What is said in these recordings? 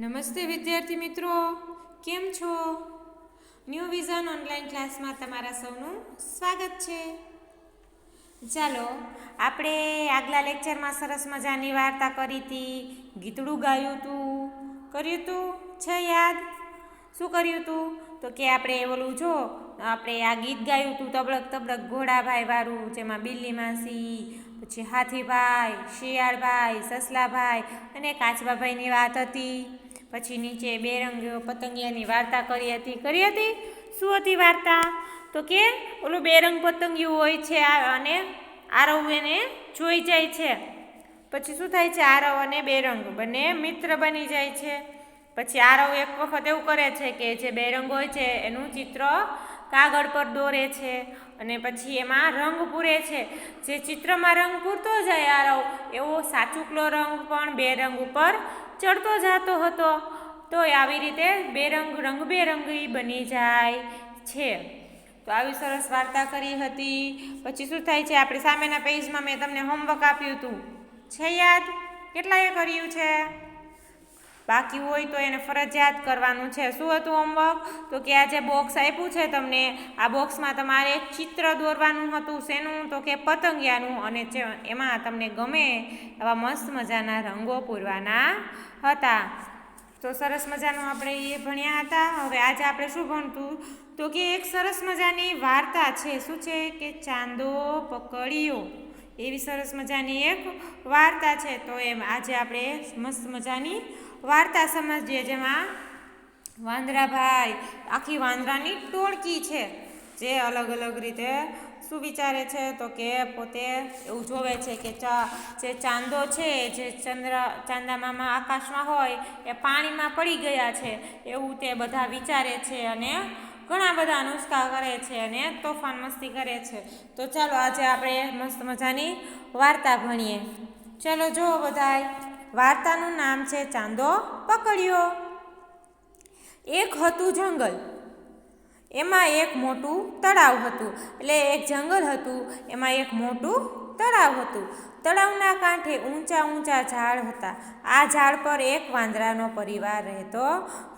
નમસ્તે વિદ્યાર્થી મિત્રો, કેમ છો? ન્યૂ વિઝન ઓનલાઈન ક્લાસમાં તમારા સૌનું સ્વાગત છે. ચાલો, આપણે આગલા લેક્ચરમાં સરસ મજાની વાર્તા કરી હતી. ગીતડું ગાયું હતું કર્યું હતું છે યાદ? શું કર્યું હતું તો કે આપણે ઓલું જો, આપણે આ ગીત ગાયું હતું તબડક તબડક ઘોડાભાઈ વાળું જેમાં બિલ્લી માસી, પછી હાથીભાઈ, શિયાળભાઈ, સસલાભાઈ અને કાચબાભાઈની વાત હતી. પછી નીચે બે રંગ પતંગિયાની વાર્તા કરી હતી. કરી હતી? શું હતી વાર્તા? તો કે ઓલું બે રંગ પતંગિયું હોય છે અને આરવ એને જોઈ જાય છે. પછી શું થાય છે? આરવ અને બેરંગ બંને મિત્ર બની જાય છે. પછી આરવ એક વખત એવું કરે છે કે જે બેરંગ હોય છે એનું ચિત્ર કાગળ પર દોરે છે અને પછી એમાં રંગ પૂરે છે. જે ચિત્રમાં રંગ પૂરતો જાય આરવ, એવો સાચુકલો રંગ પણ બે રંગ ઉપર ચડતો જતો હતો તો આવી રીતે બેરંગ રંગબેરંગી બની જાય છે. તો આવી સરસ વાર્તા કરી હતી. પછી શું થાય છે? આપણે સામેના પેજમાં મેં તમને હોમવર્ક આપ્યું હતું. છે યાદ? કેટલાએ કર્યું છે? બાકી હોય તો એને ફરજિયાત કરવાનું છે. શું હતું હોમવર્ક તો કે આ જે બોક્સ આપ્યું છે તમને, આ બોક્સમાં તમારે ચિત્ર દોરવાનું હતું શેનું? તો કે પતંગિયાનું. અને એમાં તમને ગમે એવા મસ્ત મજાના રંગો પૂરવાના હતા. તો સરસ મજાનું આપણે એ ભણ્યા હતા. હવે આજે આપણે શું ભણતું? તો કે એક સરસ મજાની વાર્તા છે. શું છે? કે ચાંદો પકડ્યો. એવી સરસ મજાની એક વાર્તા છે. તો એમ આજે આપણે મસ્ત મજાની વાર્તા સમજીએ જેમાં વાંદરાભાઈ, આખી વાંદરાની ટોળકી છે. જે અલગ અલગ રીતે શું વિચારે છે? તો કે પોતે એવું જોવે છે કે ચા, જે ચાંદો છે, જે ચંદ્ર, ચાંદામામાં આકાશમાં હોય, એ પાણીમાં પડી ગયા છે. એવું તે બધા વિચારે છે અને ઘણા બધા નુસ્ખા કરે છે અને તોફાન મસ્તી કરે છે. તો ચાલો આજે આપણે મસ્ત મજાની વાર્તા ભણીએ. ચલો જુઓ બધાય, વાર્તાનું નામ છે ચાંદો પકડ્યો. એક હતું જંગલ. એમાં એક મોટું તળાવ હતું. એટલે એક જંગલ હતું, એમાં એક મોટું તળાવ હતું. તળાવના કાંઠે ઊંચા ઊંચા ઝાડ હતા. આ ઝાડ પર એક વાંદરાનો પરિવાર રહેતો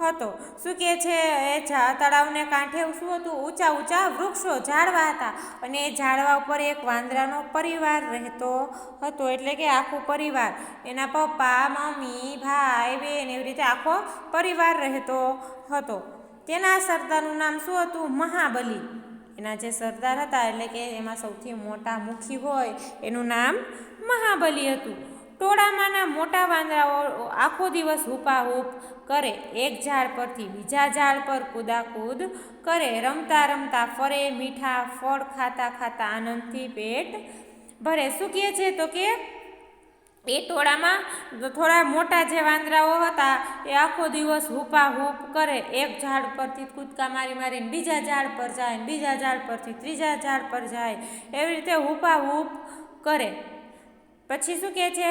હતો. શું કહે છે? એ તળાવને કાંઠે શું હતું? ઊંચા ઊંચા વૃક્ષો ઝાડવા હતા. અને એ ઝાડવા ઉપર એક વાંદરાનો પરિવાર રહેતો હતો. એટલે કે આખો પરિવાર. એના પપ્પા, મમ્મી, ભાઈ, બેન એવી રીતે આખો પરિવાર રહેતો હતો. તેના સરદારનું નામ શું હતું? મહાબલી. એના જે સરદાર હતા, એટલે કે એમાં સૌથી મોટા મુખી હોય, એનું નામ મહાબલી હતું. ટોળામાંના મોટા વાંદરાઓ આખો દિવસ હુપાહુપ કરે, એક ઝાડ પરથી બીજા ઝાડ પર કૂદાકૂદ કરે, રમતા રમતા ફરે, મીઠા ફળ ખાતા ખાતા આનંદથી પેટ ભરે. શું કહે છે? તો કે એ ટોળામાં થોડા મોટા જે વાંદરાઓ હતા, એ આખો દિવસ હુપા હૂપ કરે. એક ઝાડ પરથી કૂદકા મારી મારીને બીજા ઝાડ પર જાય, બીજા ઝાડ પરથી ત્રીજા ઝાડ પર જાય. એવી રીતે હુપા હૂપ કરે. પછી શું કહે છે?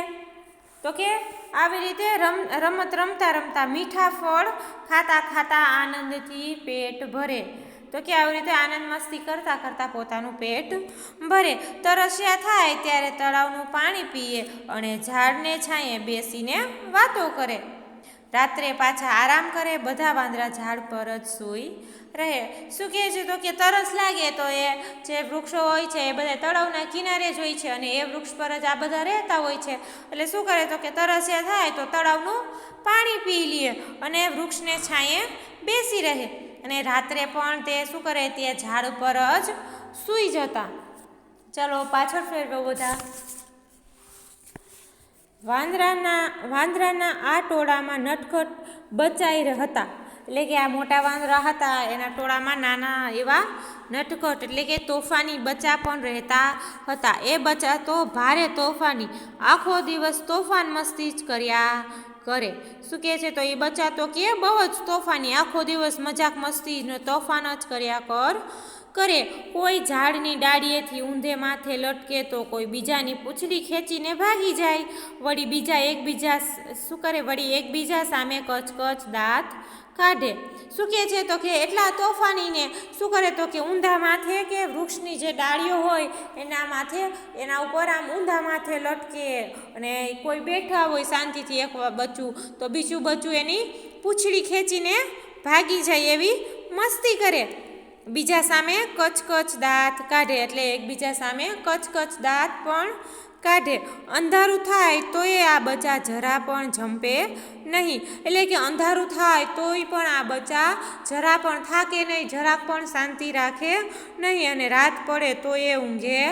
તો કે આવી રીતે રમ, રમત રમતા રમતા મીઠા ફળ ખાતા ખાતા આનંદથી પેટ ભરે. તો કે આવી રીતે આનંદ મસ્તી કરતાં કરતાં પોતાનું પેટ ભરે. તરસ્યા થાય ત્યારે તળાવનું પાણી પીએ અને ઝાડને છાંયે બેસીને વાતો કરે. રાત્રે પાછા આરામ કરે, બધા વાંદરા ઝાડ પર જ સૂઈ રહે. શું કહે છે તો કે તરસ લાગે તો એ જે વૃક્ષો હોય છે એ બધા તળાવના કિનારે જ હોય છે અને એ વૃક્ષ પર જ આ બધા રહેતા હોય છે. એટલે શું કરે તો કે તરસ્યા થાય તો તળાવનું પાણી પી લે અને વૃક્ષને છાંયે બેસી રહે. અને રાત્રે પણ તે શું કરે તે ઝાડ ઉપર જ સૂઈ જતા. ચલો પાછળ ફેરવો બધા. વાંદરાના વાંદરાના આ ટોળામાં નટખટ બચાઈ હતા એટલે કે આ મોટા વાંદરા હતા, એના ટોળામાં નાના એવા નટખટ, એટલે કે તોફાની બચ્ચા પણ રહેતા હતા. એ બચ્ચા તો ભારે તોફાની. આખો દિવસ તોફાન મસ્તી જ કર્યા કરે. શું કહે છે? તો એ બચ્ચા તો કે બહુ જ તોફાની. આખો દિવસ મજાક મસ્તી તોફાન જ કર્યા કર. કરે. કોઈ ઝાડની ડાળીએથી ઊંધે માથે લટકે તો કોઈ બીજાની પૂંછડી ખેંચીને ભાગી જાય. વળી બીજા એકબીજા શું કરે? વળી એકબીજા સામે કચ કચ દાંત કાઢે. શું કહે છે તો કે એટલા તોફાનીને શું કરે તો કે ઊંધા માથે કે વૃક્ષની જે ડાળીઓ હોય એના માથે, એના ઉપર આમ ઊંધા માથે લટકે અને કોઈ બેઠા હોય શાંતિથી એક બચ્ચું, તો બીજું બચ્ચું એની પૂંછડી ખેંચીને ભાગી જાય એવી મસ્તી કરે. બીજા સામે કચ કચ દાંત કાઢે એટલે એકબીજા સામે કચ કચ દાંત પણ કાઢે. અંધારું થાય તોય આ બચ્ચા જરા પણ જંપે નહીં. એટલે કે અંધારું થાય તોય પણ આ બચ્ચા જરા પણ થાકે નહીં, જરાક પણ શાંતિ રાખે નહીં અને રાત પડે તોય એ ઊંઘે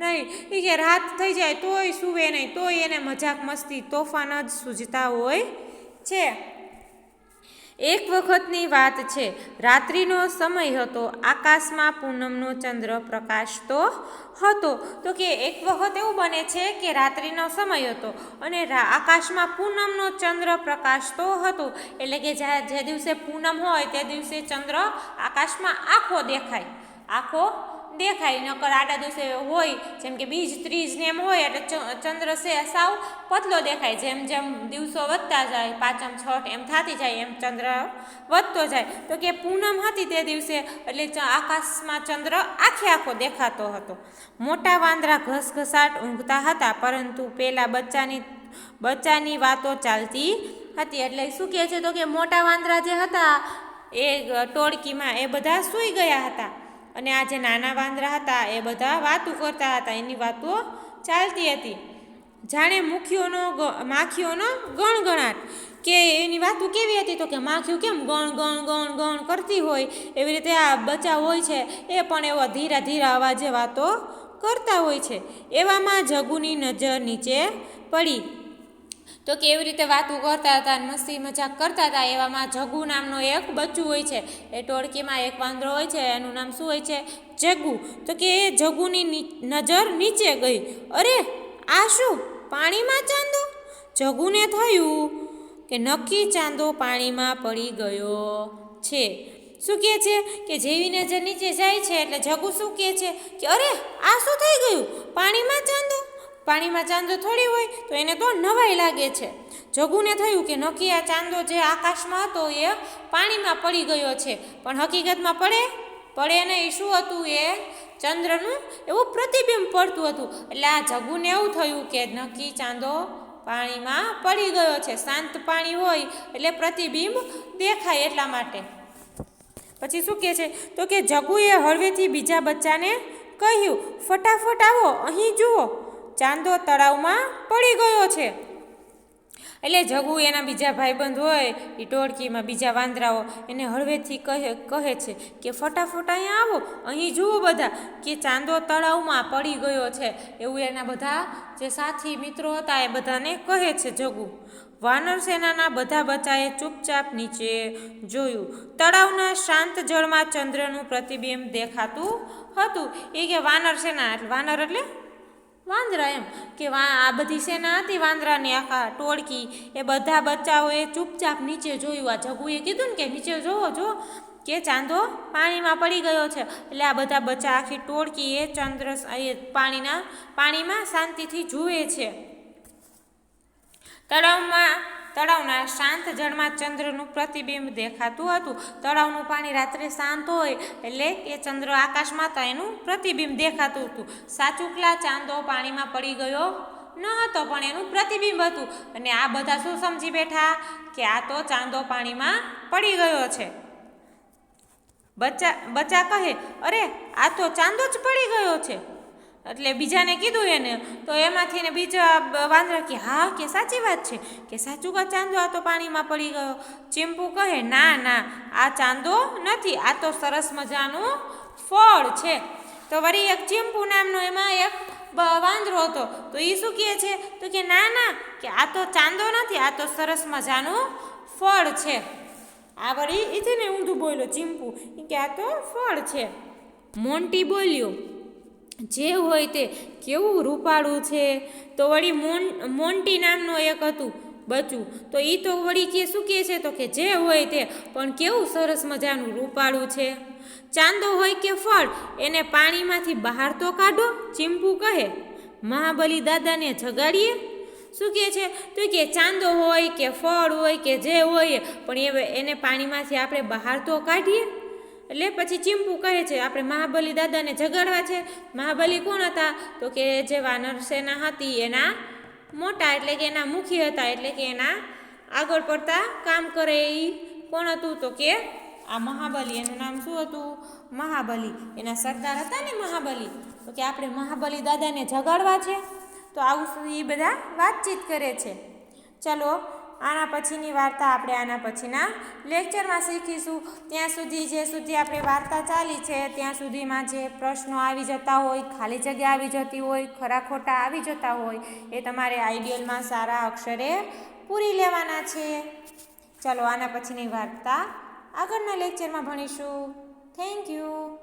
નહીં. એ કે રાત થઈ જાય તોય સૂવે નહીં, તોય એને મજાક મસ્તી તોફાન જ સૂઝતા હોય છે. એક વખતની વાત છે. રાત્રિનો સમય હતો. આકાશમાં પૂનમનો ચંદ્ર પ્રકાશતો હતો. તો કે એક વખત એવું બને છે કે રાત્રિનો સમય હતો અને આકાશમાં પૂનમનો ચંદ્ર પ્રકાશતો હતો. એટલે કે જ્યાં, જે દિવસે પૂનમ હોય તે દિવસે ચંદ્ર આકાશમાં આખો દેખાય. આખો દેખાય, નકર આડા દિવસે હોય, જેમ કે બીજ, ત્રીજ ને એમ હોય, એટલે ચંદ્ર છે, સાવ પતલો દેખાય, જેમ જેમ દિવસો વધતા જાય, પાંચમ, છઠ એમ થતી જાય, એમ ચંદ્ર વધતો જાય. તો કે પૂનમ હતી તે દિવસે, એટલે આકાશમાં ચંદ્ર આખે આખો દેખાતો હતો. મોટા વાંદરા ઘસઘસાટ ઊંઘતા હતા, પરંતુ પેલા બચ્ચાની બચ્ચાની વાતો ચાલતી હતી. એટલે શું કહે છે તો કે મોટા વાંદરા જે હતા, એ ટોળકીમાં એ બધા સૂઈ ગયા હતા. અને આ જે નાના વાંદરા હતા, એ બધા વાતો કરતા હતા. એની વાતો ચાલતી હતી. જાણે મુખીઓનો માખીઓનો ગણગણાટ. કે એની વાતો કેવી હતી? તો કે માખીઓ કેમ ગણ ગણ ગણ ગણ કરતી હોય? એવી રીતે આ બચ્ચા હોય છે. એ પણ એવા ધીરા ધીરા અવાજે વાતો કરતા હોય છે. એવામાં જગુની નજર નીચે પડી. તો કે એવી રીતે વાતો કરતા હતા અને મસ્તી મજાક કરતા હતા, એવામાં જગુ નામનો એક બચ્ચું હોય છે. એ ટોળકીમાં એક વાંદરો હોય છે, એનું નામ શું હોય છે? જગુ. તો કે એ જગુની નજર નીચે ગઈ. અરે, આ શું? પાણીમાં ચાંદો? જગુને થયું કે નક્કી ચાંદો પાણીમાં પડી ગયો છે. શું કહે છે? કે જેવી નજર નીચે જાય છે, એટલે જગુ શું કહે છે? કે અરે, આ શું થઈ ગયું? પાણીમાં ચાંદો? પાણીમાં ચાંદો થોડી હોય તો એને તો નવાઈ લાગે છે. જગુને થયું કે નક્કી આ ચાંદો જે આકાશમાં હતો એ પાણીમાં પડી ગયો છે. પણ હકીકતમાં પડે? પડે નહીં શું હતું એ? ચંદ્રનું એવું પ્રતિબિંબ પડતું હતું. એટલે આ જગુને એવું થયું કે નક્કી ચાંદો પાણીમાં પડી ગયો છે. શાંત પાણી હોય એટલે પ્રતિબિંબ દેખાય એટલા માટે. પછી શું કહે છે? તો કે જગુએ હળવેથી બીજા બચ્ચાને કહ્યું, ફટાફટ આવો, અહીં જુઓ. ચાંદો તળાવમાં પડી ગયો છે. એટલે જગુ એના બીજા ભાઈબંધ હોય એ ટોળકીમાં બીજા વાંદરાઓ, એને હળવેથી કહે કહે છે કે, ફટાફટ અહીંયા આવો, અહીં જુઓ બધા કે ચાંદો તળાવમાં પડી ગયો છે. એવું એના બધા જે સાથી મિત્રો હતા, એ બધાને કહે છે જગુ. વાનર સેનાના બધા બચ્ચાએ ચૂપચાપ નીચે જોયું. તળાવના શાંત જળમાં ચંદ્રનું પ્રતિબિંબ દેખાતું હતું. એ કે વાનર સેના એટલે, વાનર એટલે વાંદરા એમ. કે વા, આ બધી સેના હતી વાંદરાની, આખા ટોળકી. એ બધા બચ્ચાઓએ ચૂપચાપ નીચે જોયું. આ જગુએ કીધું ને કે નીચે જોવો, જો. કે ચાંદો પાણીમાં પડી ગયો છે. એટલે આ બધા બચ્ચા આખી ટોળકી એ ચંદ્ર એ પાણીના, પાણીમાં શાંતિથી જુએ છે. તળાવમાં તળાવના શાંત જળમાં ચંદ્રનું પ્રતિબિંબ દેખાતું હતું. તળાવનું પાણી રાત્રે શાંત હોય એટલે એ ચંદ્ર આકાશમાં તો એનું પ્રતિબિંબ દેખાતું હતું. સાચુકલા ચાંદો પાણીમાં પડી ગયો ન હતો પણ એનું પ્રતિબિંબ હતું. અને આ બધા શું સમજી બેઠા? કે આ તો ચાંદો પાણીમાં પડી ગયો છે. બચ્ચા બચ્ચા કહે, અરે, આ તો ચાંદો જ પડી ગયો છે. એટલે બીજાને કીધું એને, તો એમાંથી ને બીજા વાંદરા કે, હા, કે સાચી વાત છે, કે સાચું કા ચાંદો આ તો પાણીમાં પડી ગયો. ચિમ્પુ કહે, ના ના, આ ચાંદો નથી, આ તો સરસ મજાનું ફળ છે. તો વળી એક ચિમ્પુ નામનો એમાં એક વાંદરો હતો, તો એ શું કહે છે? તો કે, ના ના, કે આ તો ચાંદો નથી, આ તો સરસ મજાનું ફળ છે. આ વળી એ છે ને ઊંધું બોલ્યો, ચિમ્પુ, કે આ તો ફળ છે. મોન્ટી બોલ્યો જે હોય તે કેવું રૂપાળું છે? તો વળી મોન, મોન્ટી નામનો એક હતું બચ્યું તો એ તો વળી કે શું કહે છે? તો કે જે હોય તે. પણ કેવું સરસ મજાનું રૂપાળું છે? ચાંદો હોય કે ફળ, એને પાણીમાંથી બહાર તો કાઢો ચીંપુ કહે. મહાબલી દાદાને જગાડીએ. શું કહે છે? તો કે ચાંદો હોય કે ફળ હોય કે જે હોય પણ એને પાણીમાંથી આપણે બહાર તો કાઢીએ. એટલે પછી ચીંપુ કહે છે, આપણે મહાબલી દાદાને જગાડવા છે. મહાબલી કોણ હતા? તો કે જે વાનર સેના હતી, એના મોટા, એટલે કે એના મુખી હતા, એટલે કે એના આગળ પડતા કામ કરે એ કોણ હતું? તો કે આ મહાબલી, એનું નામ શું હતું? મહાબલી. એના સરદાર હતા ને મહાબલી. તો કે આપણે મહાબલી દાદાને જગાડવા છે. તો આવું એ બધા વાતચીત કરે છે. ચલો આના પછીની વાર્તા આપણે આના પછીના લેક્ચરમાં શીખીશું. ત્યાં સુધી જે સુધી આપણે વાર્તા ચાલી છે, ત્યાં સુધીમાં જે પ્રશ્નો આવી જતા હોય, ખાલી જગ્યા આવી જતી હોય, ખરા ખોટા આવી જતા હોય, એ તમારે આઈડિયલમાં સારા અક્ષરે પૂરી લેવાના છે. ચાલો આના પછીની વાર્તા આગળના લેક્ચરમાં ભણીશું. Thank you